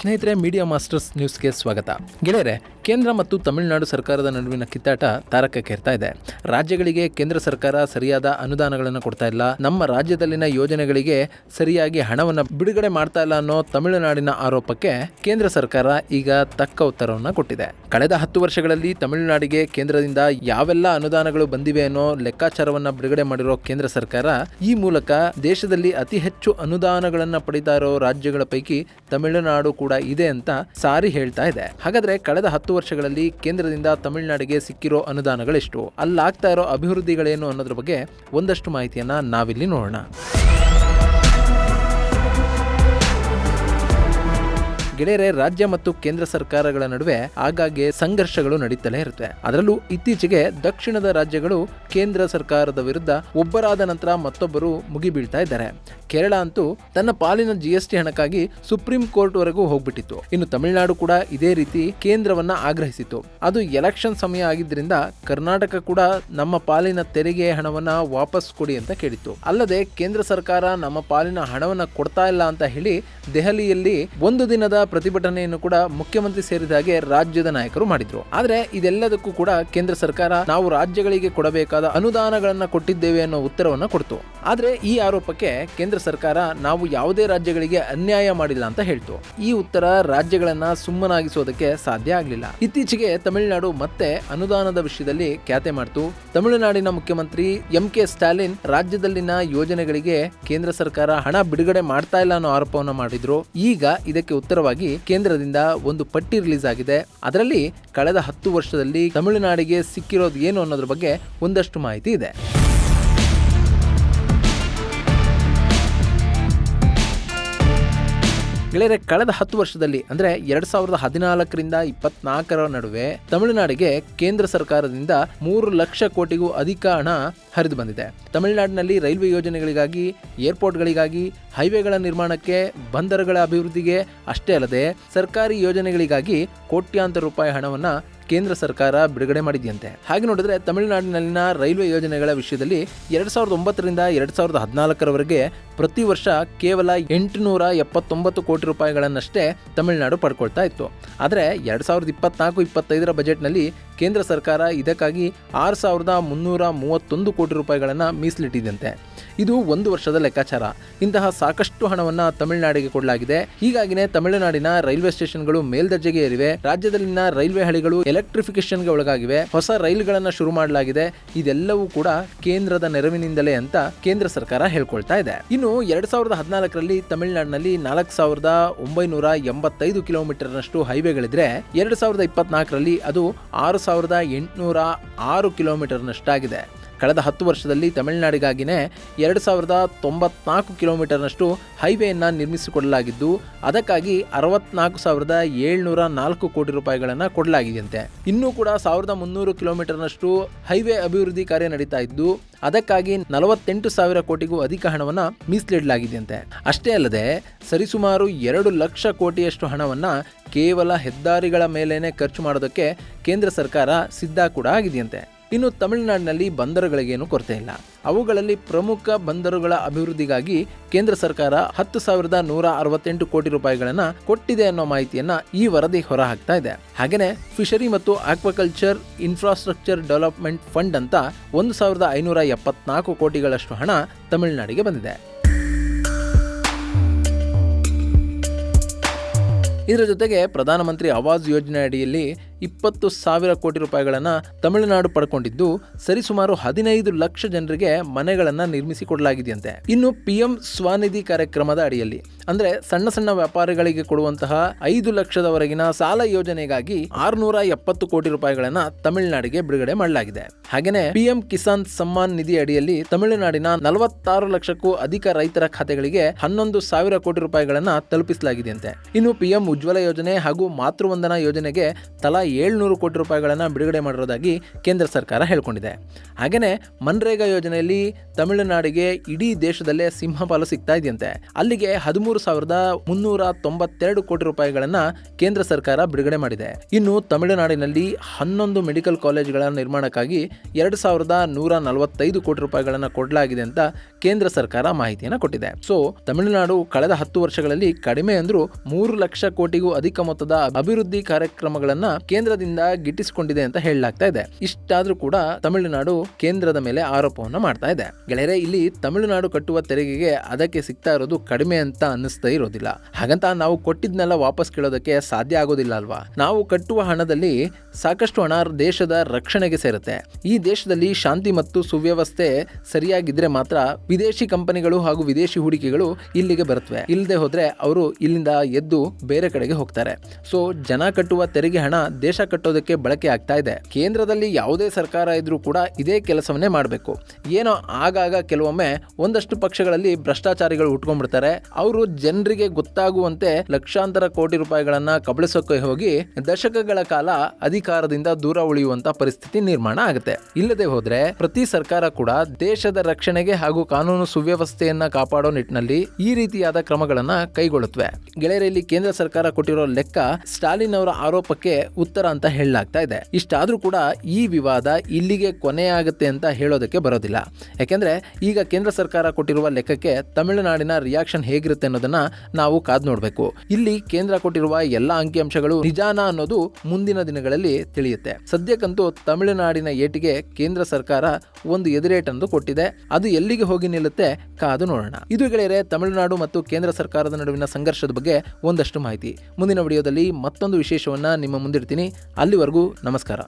ಸ್ನೇಹಿತರೆ media masters ನ್ಯೂಸ್ಗೆ ಸ್ವಾಗತ. ಗೆಳೆಯರೆ, ಕೇಂದ್ರ ಮತ್ತು ತಮಿಳುನಾಡು ಸರ್ಕಾರದ ನಡುವಿನ ಕಿತ್ತಾಟ ತಾರಕಕ್ಕೇರ್ತಾ ಇದೆ. ರಾಜ್ಯಗಳಿಗೆ ಕೇಂದ್ರ ಸರ್ಕಾರ ಸರಿಯಾದ ಅನುದಾನಗಳನ್ನು ಕೊಡ್ತಾ ಇಲ್ಲ. ನಮ್ಮ ರಾಜ್ಯದಲ್ಲಿನ ಯೋಜನೆಗಳಿಗೆ ಸರಿಯಾಗಿ ಹಣವನ್ನು ಬಿಡುಗಡೆ ಮಾಡ್ತಾ ಇಲ್ಲ ಅನ್ನೋ ತಮಿಳುನಾಡಿನ ಆರೋಪಕ್ಕೆ ಕೇಂದ್ರ ಸರ್ಕಾರ ಈಗ ತಕ್ಕ ಉತ್ತರವನ್ನು ಕೊಟ್ಟಿದೆ. ಕಳೆದ ಹತ್ತು ವರ್ಷಗಳಲ್ಲಿ ತಮಿಳುನಾಡಿಗೆ ಕೇಂದ್ರದಿಂದ ಯಾವೆಲ್ಲ ಅನುದಾನಗಳು ಬಂದಿವೆ ಅನ್ನೋ ಲೆಕ್ಕಾಚಾರವನ್ನು ಬಿಡುಗಡೆ ಮಾಡಿರೋ ಕೇಂದ್ರ ಸರ್ಕಾರ, ಈ ಮೂಲಕ ದೇಶದಲ್ಲಿ ಅತಿ ಹೆಚ್ಚು ಅನುದಾನಗಳನ್ನು ಪಡೆದಿರೋ ರಾಜ್ಯಗಳ ಪೈಕಿ ತಮಿಳುನಾಡು ಕೂಡ ಇದೆ ಅಂತ ಸಾರಿ ಹೇಳ್ತಾ ಇದೆ. ಹಾಗಾದ್ರೆ ಕಳೆದ ಹತ್ತು ವರ್ಷಗಳಲ್ಲಿ ಕೇಂದ್ರದಿಂದ ತಮಿಳುನಾಡಿಗೆ ಸಿಕ್ಕಿರೋ ಅನುದಾನಗಳೆಷ್ಟು? ಅಲ್ಲಾಗ್ತಾ ಇರೋ ಅಭಿವೃದ್ಧಿಗಳೇನು ಅನ್ನೋದ್ರ ಬಗ್ಗೆ ಒಂದಷ್ಟು ಮಾಹಿತಿಯನ್ನ ನಾವಿಲ್ಲಿ ನೋಡೋಣ. ಗೆಳೆಯರೆ ರಾಜ್ಯ ಮತ್ತು ಕೇಂದ್ರ ಸರ್ಕಾರಗಳ ನಡುವೆ ಆಗಾಗ್ಗೆ ಸಂಘರ್ಷಗಳು ನಡೀತಲೇ ಇರುತ್ತೆ. ಅದರಲ್ಲೂ ಇತ್ತೀಚೆಗೆ ದಕ್ಷಿಣದ ರಾಜ್ಯಗಳು ಕೇಂದ್ರ ಸರ್ಕಾರದ ವಿರುದ್ಧ ಒಬ್ಬರಾದ ನಂತರ ಮತ್ತೊಬ್ಬರು ಮುಗಿಬೀಳ್ತಾ ಇದ್ದಾರೆ. ಕೇರಳ ಅಂತೂ ತನ್ನ ಪಾಲಿನ ಜಿಎಸ್ಟಿ ಹಣಕ್ಕಾಗಿ ಸುಪ್ರೀಂ ಕೋರ್ಟ್ ವರೆಗೂ ಹೋಗ್ಬಿಟ್ಟಿತ್ತು. ಇನ್ನು ತಮಿಳುನಾಡು ಕೂಡ ಇದೇ ರೀತಿ ಕೇಂದ್ರವನ್ನ ಆಗ್ರಹಿಸಿತ್ತು. ಅದು ಎಲೆಕ್ಷನ್ ಸಮಯ ಆಗಿದ್ದರಿಂದ ಕರ್ನಾಟಕ ಕೂಡ ನಮ್ಮ ಪಾಲಿನ ತೆರಿಗೆ ಹಣವನ್ನ ವಾಪಸ್ ಕೊಡಿ ಅಂತ ಕೇಳಿತ್ತು. ಅಲ್ಲದೆ ಕೇಂದ್ರ ಸರ್ಕಾರ ನಮ್ಮ ಪಾಲಿನ ಹಣವನ್ನ ಕೊಡ್ತಾ ಇಲ್ಲ ಅಂತ ಹೇಳಿ ದೆಹಲಿಯಲ್ಲಿ ಒಂದು ದಿನದ ಪ್ರತಿಭಟನೆಯನ್ನು ಕೂಡ ಮುಖ್ಯಮಂತ್ರಿ ಸೇರಿದ ಹಾಗೆ ರಾಜ್ಯದ ನಾಯಕರು ಮಾಡಿದ್ರು. ಆದರೆ ಇದೆಲ್ಲದಕ್ಕೂ ಕೂಡ ಕೇಂದ್ರ ಸರ್ಕಾರ ನಾವು ರಾಜ್ಯಗಳಿಗೆ ಕೊಡಬೇಕಾದ ಅನುದಾನಗಳನ್ನ ಕೊಟ್ಟಿದ್ದೇವೆ ಅನ್ನೋ ಉತ್ತರವನ್ನು ಕೊಡ್ತು. ಆದರೆ ಈ ಆರೋಪಕ್ಕೆ ಕೇಂದ್ರ ಸರ್ಕಾರ ನಾವು ಯಾವುದೇ ರಾಜ್ಯಗಳಿಗೆ ಅನ್ಯಾಯ ಮಾಡಿಲ್ಲ ಅಂತ ಹೇಳ್ತು. ಈ ಉತ್ತರ ರಾಜ್ಯಗಳನ್ನ ಸುಮ್ಮನಾಗಿಸೋದಕ್ಕೆ ಸಾಧ್ಯ ಆಗಲಿಲ್ಲ. ಇತ್ತೀಚೆಗೆ ತಮಿಳುನಾಡು ಮತ್ತೆ ಅನುದಾನದ ವಿಷಯದಲ್ಲಿ ಖ್ಯಾತೆ ಮಾಡ್ತು. ತಮಿಳುನಾಡಿನ ಮುಖ್ಯಮಂತ್ರಿ ಎಂ ಕೆ ಸ್ಟಾಲಿನ್ ರಾಜ್ಯದಲ್ಲಿನ ಯೋಜನೆಗಳಿಗೆ ಕೇಂದ್ರ ಸರ್ಕಾರ ಹಣ ಬಿಡುಗಡೆ ಮಾಡ್ತಾ ಇಲ್ಲ ಅನ್ನೋ ಆರೋಪವನ್ನು ಮಾಡಿದ್ರು. ಈಗ ಇದಕ್ಕೆ ಉತ್ತರವಾಗಿ ಕೇಂದ್ರದಿಂದ ಒಂದು ಪಟ್ಟಿ ರಿಲೀಸ್ ಆಗಿದೆ. ಅದರಲ್ಲಿ ಕಳೆದ ಹತ್ತು ವರ್ಷದಲ್ಲಿ ತಮಿಳುನಾಡಿಗೆ ಸಿಕ್ಕಿರೋದು ಏನು ಅನ್ನೋದ್ರ ಬಗ್ಗೆ ಒಂದಷ್ಟು ಮಾಹಿತಿ ಇದೆ. ಗೆಳೆಯರೆ, ಕಳೆದ ಹತ್ತು ವರ್ಷದಲ್ಲಿ, ಅಂದ್ರೆ ಎರಡ್ ಸಾವಿರದ ಹದಿನಾಲ್ಕರಿಂದ ಇಪ್ಪತ್ನಾಲ್ಕರ ನಡುವೆ ತಮಿಳುನಾಡಿಗೆ ಕೇಂದ್ರ ಸರ್ಕಾರದಿಂದ ಮೂರು ಲಕ್ಷ ಕೋಟಿಗೂ ಅಧಿಕ ಹಣ ಹರಿದು ಬಂದಿದೆ. ತಮಿಳುನಾಡಿನಲ್ಲಿ ರೈಲ್ವೆ ಯೋಜನೆಗಳಿಗಾಗಿ, ಏರ್ಪೋರ್ಟ್ಗಳಿಗಾಗಿ, ಹೈವೇಗಳ ನಿರ್ಮಾಣಕ್ಕೆ, ಬಂದರುಗಳ ಅಭಿವೃದ್ಧಿಗೆ ಅಷ್ಟೇ ಅಲ್ಲದೆ ಸರ್ಕಾರಿ ಯೋಜನೆಗಳಿಗಾಗಿ ಕೋಟ್ಯಾಂತರ ರೂಪಾಯಿ ಹಣವನ್ನ ಕೇಂದ್ರ ಸರ್ಕಾರ ಬಿಡುಗಡೆ ಮಾಡಿದೆಯಂತೆ. ಹಾಗೆ ನೋಡಿದ್ರೆ ತಮಿಳುನಾಡಿನಲ್ಲಿನ ರೈಲ್ವೆ ಯೋಜನೆಗಳ ವಿಷಯದಲ್ಲಿ ಎರಡ್ ಸಾವಿರದ ಒಂಬತ್ತರಿಂದ ಎರಡ್ ಸಾವಿರದ ಹದಿನಾಲ್ಕರವರೆಗೆ ಪ್ರತಿ ವರ್ಷ ಕೇವಲ ಎಂಟುನೂರ ಎಪ್ಪತ್ತೊಂಬತ್ತು ಕೋಟಿ ರೂಪಾಯಿಗಳನ್ನಷ್ಟೇ ತಮಿಳುನಾಡು ಪಡ್ಕೊಳ್ತಾ ಇತ್ತು. ಆದರೆ ಎರಡ್ ಸಾವಿರದ ಇಪ್ಪತ್ನಾಲ್ಕು, ಇಪ್ಪತ್ತೈದರ ಬಜೆಟ್ನಲ್ಲಿ ಕೇಂದ್ರ ಸರ್ಕಾರ ಇದಕ್ಕಾಗಿ ಆರು ಸಾವಿರದ ಮುನ್ನೂರ ಮೂವತ್ತೊಂದು ಕೋಟಿ ರೂಪಾಯಿಗಳನ್ನು ಮೀಸಲಿಟ್ಟಿದಂತೆ ಇದು ಒಂದು ವರ್ಷದ ಲೆಕ್ಕಾಚಾರ. ಇಂತಹ ಸಾಕಷ್ಟು ಹಣವನ್ನು ತಮಿಳುನಾಡಿಗೆ ಕೊಡಲಾಗಿದೆ. ಹೀಗಾಗಿನೇ ತಮಿಳುನಾಡಿನ ರೈಲ್ವೆ ಸ್ಟೇಷನ್ಗಳು ಮೇಲ್ದರ್ಜೆಗೆ ಏರಿವೆ ರಾಜ್ಯದಲ್ಲಿನ ರೈಲ್ವೆ ಹಳಿಗಳು ಎಲೆಕ್ಟ್ರಿಫಿಕೇಶನ್ಗೆ ಒಳಗಾಗಿವೆ. ಹೊಸ ರೈಲುಗಳನ್ನು ಶುರು ಮಾಡಲಾಗಿದೆ. ಇದೆಲ್ಲವೂ ಕೂಡ ಕೇಂದ್ರದ ನೆರವಿನಿಂದಲೇ ಅಂತ ಕೇಂದ್ರ ಸರ್ಕಾರ ಹೇಳ್ಕೊಳ್ತಾ ಇದೆ. ಇನ್ನು ಎರಡ್ ಸಾವಿರದ ಹದಿನಾಲ್ಕರಲ್ಲಿ ತಮಿಳುನಾಡಿನಲ್ಲಿ ನಾಲ್ಕು ಸಾವಿರದ ಒಂಬೈನೂರ ಎಂಬತ್ತೈದು ಕಿಲೋಮೀಟರ್ನಷ್ಟು ಹೈವೇಗಳಿದ್ರೆ, ಎರಡ್ ಸಾವಿರದ ಇಪ್ಪತ್ನಾಲ್ಕರಲ್ಲಿ ಅದು ಆರು ಸಾವಿರದ ಎಂಟುನೂರ ಆರು ಕಿಲೋಮೀಟರ್ನಷ್ಟಾಗಿದೆ. ಕಳೆದ ಹತ್ತು ವರ್ಷದಲ್ಲಿ ತಮಿಳುನಾಡಿಗಾಗಿನೇ ಎರಡು ಸಾವಿರದ ತೊಂಬತ್ನಾಲ್ಕು ಕಿಲೋಮೀಟರ್ನಷ್ಟು ಹೈವೇಯನ್ನು ನಿರ್ಮಿಸಿಕೊಡಲಾಗಿದ್ದು, ಅದಕ್ಕಾಗಿ ಅರವತ್ನಾಲ್ಕು ಸಾವಿರದ ಏಳ್ನೂರ ನಾಲ್ಕು ಕೋಟಿ ರೂಪಾಯಿಗಳನ್ನು ಕೊಡಲಾಗಿದೆಯಂತೆ. ಇನ್ನೂ ಕೂಡ ಸಾವಿರದ ಮುನ್ನೂರು ಕಿಲೋಮೀಟರ್ನಷ್ಟು ಹೈವೇ ಅಭಿವೃದ್ಧಿ ಕಾರ್ಯ ನಡೀತಾ ಇದ್ದು, ಅದಕ್ಕಾಗಿ ನಲವತ್ತೆಂಟು ಸಾವಿರ ಕೋಟಿಗೂ ಅಧಿಕ ಹಣವನ್ನು ಮೀಸಲಿಡಲಾಗಿದೆಯಂತೆ. ಅಷ್ಟೇ ಅಲ್ಲದೆ, ಸರಿಸುಮಾರು ಎರಡು ಲಕ್ಷ ಕೋಟಿಯಷ್ಟು ಹಣವನ್ನು ಕೇವಲ ಹೆದ್ದಾರಿಗಳ ಮೇಲೇನೆ ಖರ್ಚು ಮಾಡೋದಕ್ಕೆ ಕೇಂದ್ರ ಸರ್ಕಾರ ಸಿದ್ಧ ಕೂಡ ಆಗಿದೆಯಂತೆ. ಇನ್ನು ತಮಿಳುನಾಡಿನಲ್ಲಿ ಬಂದರುಗಳಿಗೇನು ಕೊರತೆ ಇಲ್ಲ. ಅವುಗಳಲ್ಲಿ ಪ್ರಮುಖ ಬಂದರುಗಳ ಅಭಿವೃದ್ಧಿಗಾಗಿ ಕೇಂದ್ರ ಸರ್ಕಾರ ಹತ್ತು ಸಾವಿರದ ನೂರ ಅರವತ್ತೆಂಟು ಕೋಟಿ ರೂಪಾಯಿಗಳನ್ನ ಕೊಟ್ಟಿದೆ ಅನ್ನೋ ಮಾಹಿತಿಯನ್ನ ಈ ವರದಿ ಹೊರಹಾಕ್ತಾ ಇದೆ. ಹಾಗೇನೆ ಫಿಶರಿ ಮತ್ತು ಆಕ್ವಾಕಲ್ಚರ್ ಇನ್ಫ್ರಾಸ್ಟ್ರಕ್ಚರ್ ಡೆವಲಪ್ಮೆಂಟ್ ಫಂಡ್ ಅಂತ ಒಂದು ಸಾವಿರದ ಐನೂರ ಎಪ್ಪತ್ನಾಲ್ಕು ಕೋಟಿಗಳಷ್ಟು ಹಣ ತಮಿಳುನಾಡಿಗೆ ಬಂದಿದೆ. ಇದರ ಜೊತೆಗೆ ಪ್ರಧಾನಮಂತ್ರಿ ಆವಾಸ್ ಯೋಜನೆ ಅಡಿಯಲ್ಲಿ ಇಪ್ಪತ್ತು ಸಾವಿರ ಕೋಟಿ ರೂಪಾಯಿಗಳನ್ನು ತಮಿಳುನಾಡು ಪಡ್ಕೊಂಡಿದ್ದು ಸರಿಸುಮಾರು ಹದಿನೈದು ಲಕ್ಷ ಜನರಿಗೆ ಮನೆಗಳನ್ನು ನಿರ್ಮಿಸಿಕೊಡಲಾಗಿದೆಯಂತೆ ಇನ್ನು ಪಿಎಂ ಸ್ವಾನಿಧಿ ಕಾರ್ಯಕ್ರಮದ ಅಡಿಯಲ್ಲಿ, ಅಂದರೆ ಸಣ್ಣ ಸಣ್ಣ ವ್ಯಾಪಾರಿಗಳಿಗೆ ಕೊಡುವಂತಹ ಐದು ಲಕ್ಷದವರೆಗಿನ ಸಾಲ ಯೋಜನೆಗಾಗಿ ಆರುನೂರ ಎಪ್ಪತ್ತು ಕೋಟಿ ರೂಪಾಯಿಗಳನ್ನು ತಮಿಳುನಾಡಿಗೆ ಬಿಡುಗಡೆ ಮಾಡಲಾಗಿದೆ. ಹಾಗೆಯೇ ಪಿಎಂ ಕಿಸಾನ್ ಸಮ್ಮಾನ್ ನಿಧಿ ಅಡಿಯಲ್ಲಿ ತಮಿಳುನಾಡಿನ ನಲವತ್ತಾರು ಲಕ್ಷಕ್ಕೂ ಅಧಿಕ ರೈತರ ಖಾತೆಗಳಿಗೆ ಹನ್ನೊಂದು ಸಾವಿರ ಕೋಟಿ ರೂಪಾಯಿಗಳನ್ನು ತಲುಪಿಸಲಾಗಿದೆಯಂತೆ. ಇನ್ನು ಪಿಎಂ ಉಜ್ವಲ ಯೋಜನೆ ಹಾಗೂ ಮಾತೃವಂದನಾ ಯೋಜನೆಗೆ ತಲಾ ಏಳ್ನೂರು ಕೋಟಿ ರೂಪಾಯಿಗಳನ್ನು ಬಿಡುಗಡೆ ಮಾಡಿರೋದಾಗಿ ಕೇಂದ್ರ ಸರ್ಕಾರ ಹೇಳ್ಕೊಂಡಿದೆ. ಹಾಗೆಯೇ ಮನ್ರೇಗಾ ಯೋಜನೆಯಲ್ಲಿ ತಮಿಳುನಾಡಿಗೆ ಇಡೀ ದೇಶದಲ್ಲೇ ಸಿಂಹಪಾಲು ಸಿಗ್ತಾ ಇದೆಯಂತೆ. ಅಲ್ಲಿಗೆ ಹದಿಮೂರು ಸಾವಿರದ ಮುನ್ನೂರ ತೊಂಬತ್ತೆರಡು ಕೋಟಿ ರೂಪಾಯಿಗಳನ್ನು ಕೇಂದ್ರ ಸರ್ಕಾರ ಬಿಡುಗಡೆ ಮಾಡಿದೆ. ಇನ್ನು ತಮಿಳುನಾಡಿನಲ್ಲಿ ಹನ್ನೊಂದು ಮೆಡಿಕಲ್ ಕಾಲೇಜುಗಳ ನಿರ್ಮಾಣಕ್ಕಾಗಿ ಎರಡು ಸಾವಿರದ ನೂರ ನಲವತ್ತೈದು ಕೋಟಿ ರೂಪಾಯಿಗಳನ್ನು ಕೊಡಲಾಗಿದೆ ಅಂತ ಕೇಂದ್ರ ಸರ್ಕಾರ ಮಾಹಿತಿಯನ್ನು ಕೊಟ್ಟಿದೆ. ಸೊ, ತಮಿಳುನಾಡು ಕಳೆದ ಹತ್ತು ವರ್ಷಗಳಲ್ಲಿ ಕಡಿಮೆ ಅಂದ್ರೂ ಮೂರು ಲಕ್ಷ ಕೋಟಿಗೂ ಅಧಿಕ ಮೊತ್ತದ ಅಭಿವೃದ್ಧಿ ಕಾರ್ಯಕ್ರಮಗಳನ್ನ ಕೇಂದ್ರದಿಂದ ಗಿಟ್ಟಿಸಿಕೊಂಡಿದೆ ಅಂತ ಹೇಳಲಾಗ್ತಾ ಇದೆ. ಇಷ್ಟಾದ್ರೂ ಕೂಡ ತಮಿಳುನಾಡು ಕೇಂದ್ರದ ಮೇಲೆ ಆರೋಪವನ್ನ ಮಾಡ್ತಾ ಇದೆ. ಗೆಳೆಯರೆ, ಇಲ್ಲಿ ತಮಿಳುನಾಡು ಕಟ್ಟುವ ತೆರಿಗೆಗೆ ಅದಕ್ಕೆ ಸಿಗ್ತಾ ಇರೋದು ಕಡಿಮೆ ಅಂತ ಅನ್ನಿಸ್ತಾ ಇರೋದಿಲ್ಲ. ಹಾಗಂತ ನಾವು ಕೊಟ್ಟಿದ್ನೆಲ್ಲ ವಾಪಸ್ ಕೇಳೋದಕ್ಕೆ ಸಾಧ್ಯ ಆಗೋದಿಲ್ಲ ಅಲ್ವಾ? ನಾವು ಕಟ್ಟುವ ಹಣದಲ್ಲಿ ಸಾಕಷ್ಟು ಹಣ ದೇಶದ ರಕ್ಷಣೆಗೆ ಸೇರುತ್ತೆ. ಈ ದೇಶದಲ್ಲಿ ಶಾಂತಿ ಮತ್ತು ಸುವ್ಯವಸ್ಥೆ ಸರಿಯಾಗಿದ್ರೆ ಮಾತ್ರ ವಿದೇಶಿ ಕಂಪನಿಗಳು ಹಾಗೂ ವಿದೇಶಿ ಹೂಡಿಕೆಗಳು ಇಲ್ಲಿಗೆ ಬರುತ್ತವೆ ಇಲ್ಲದೆ ಹೋದ್ರೆ ಅವರು ಇಲ್ಲಿಂದ ಎದ್ದು ಬೇರೆ ಕಡೆಗೆ ಹೋಗ್ತಾರೆ. ಸೊ, ಜನ ಕಟ್ಟುವ ತೆರಿಗೆ ಹಣ ದೇಶ ಕಟ್ಟೋದಕ್ಕೆ ಬಳಕೆ ಆಗ್ತಾ ಇದೆ. ಕೇಂದ್ರದಲ್ಲಿ ಯಾವುದೇ ಸರ್ಕಾರ ಇದ್ರೂ ಕೂಡ ಇದೇ ಕೆಲಸವನ್ನೇ ಮಾಡಬೇಕು. ಏನೋ ಆಗಾಗ ಕೆಲವೊಮ್ಮೆ ಒಂದಷ್ಟು ಪಕ್ಷಗಳಲ್ಲಿ ಭ್ರಷ್ಟಾಚಾರಿಗಳು ಉಟ್ಕೊಂಡ್ಬಿಡ್ತಾರೆ. ಅವರು ಜನರಿಗೆ ಗೊತ್ತಾಗುವಂತೆ ಲಕ್ಷಾಂತರ ಕೋಟಿ ರೂಪಾಯಿಗಳನ್ನ ಕಬಳಿಸೋಕೆ ಹೋಗಿ ದಶಕಗಳ ಕಾಲ ಅಧಿಕಾರದಿಂದ ದೂರ ಉಳಿಯುವಂತ ಪರಿಸ್ಥಿತಿ ನಿರ್ಮಾಣ ಆಗುತ್ತೆ. ಇಲ್ಲದೆ ಹೋದ್ರೆ ಪ್ರತಿ ಸರ್ಕಾರ ಕೂಡ ದೇಶದ ರಕ್ಷಣೆಗೆ ಹಾಗೂ ಕಾನೂನು ಸುವ್ಯವಸ್ಥೆಯನ್ನ ಕಾಪಾಡೋ ನಿಟ್ಟಿನಲ್ಲಿ ಈ ರೀತಿಯಾದ ಕ್ರಮಗಳನ್ನ ಕೈಗೊಳ್ಳುತ್ತವೆ. ಗೆಳೆಯರಲ್ಲಿ ಕೇಂದ್ರ ಸರ್ಕಾರ ಕೊಟ್ಟಿರೋ ಲೆಕ್ಕ ಸ್ಟಾಲಿನ್ ಅವರ ಆರೋಪಕ್ಕೆ ಉತ್ತರ ಅಂತ ಹೇಳಲಾಗ್ತಾ ಇದೆ. ಇಷ್ಟಾದರೂ ಕೂಡ ಈ ವಿವಾದ ಇಲ್ಲಿಗೆ ಕೊನೆಯಾಗುತ್ತೆ ಅಂತ ಹೇಳೋದಕ್ಕೆ ಬರೋದಿಲ್ಲ. ಯಾಕೆಂದರೆ ಈಗ ಕೇಂದ್ರ ಸರ್ಕಾರ ಕೊಟ್ಟಿರುವ ಲೆಕ್ಕಕ್ಕೆ ತಮಿಳುನಾಡಿನ ರಿಯಾಕ್ಷನ್ ಹೇಗಿರುತ್ತೆ ಅನ್ನೋದನ್ನ ನಾವು ಕಾದ್ ನೋಡಬೇಕು. ಇಲ್ಲಿ ಕೇಂದ್ರ ಕೊಟ್ಟಿರುವ ಎಲ್ಲ ಅಂಕಿಅಂಶಗಳು ನಿಜಾನ ಅನ್ನೋದು ಮುಂದಿನ ದಿನಗಳಲ್ಲಿ ತಿಳಿಯುತ್ತೆ. ಸದ್ಯಕ್ಕಂತೂ ತಮಿಳುನಾಡಿನ ಏಟಿಗೆ ಕೇಂದ್ರ ಸರ್ಕಾರ ಒಂದು ಎದುರೇಟನ್ನು ಕೊಟ್ಟಿದೆ. ಅದು ಎಲ್ಲಿಗೆ ಹೋಗಿ ನಿಲ್ಲುತ್ತೆ ಕಾದು ನೋಡೋಣ. ಇದು ಗೆಳೆಯರೆ, ತಮಿಳುನಾಡು ಮತ್ತು ಕೇಂದ್ರ ಸರ್ಕಾರದ ನಡುವಿನ ಸಂಘರ್ಷದ ಬಗ್ಗೆ ಒಂದಷ್ಟು ಮಾಹಿತಿ. ಮುಂದಿನ ವಿಡಿಯೋದಲ್ಲಿ ಮತ್ತೊಂದು ವಿಶೇಷವನ್ನ ನಿಮ್ಮ ಮುಂದಿಡ್ತೀನಿ. ಅಲ್ಲಿವರೆಗೂ ನಮಸ್ಕಾರ.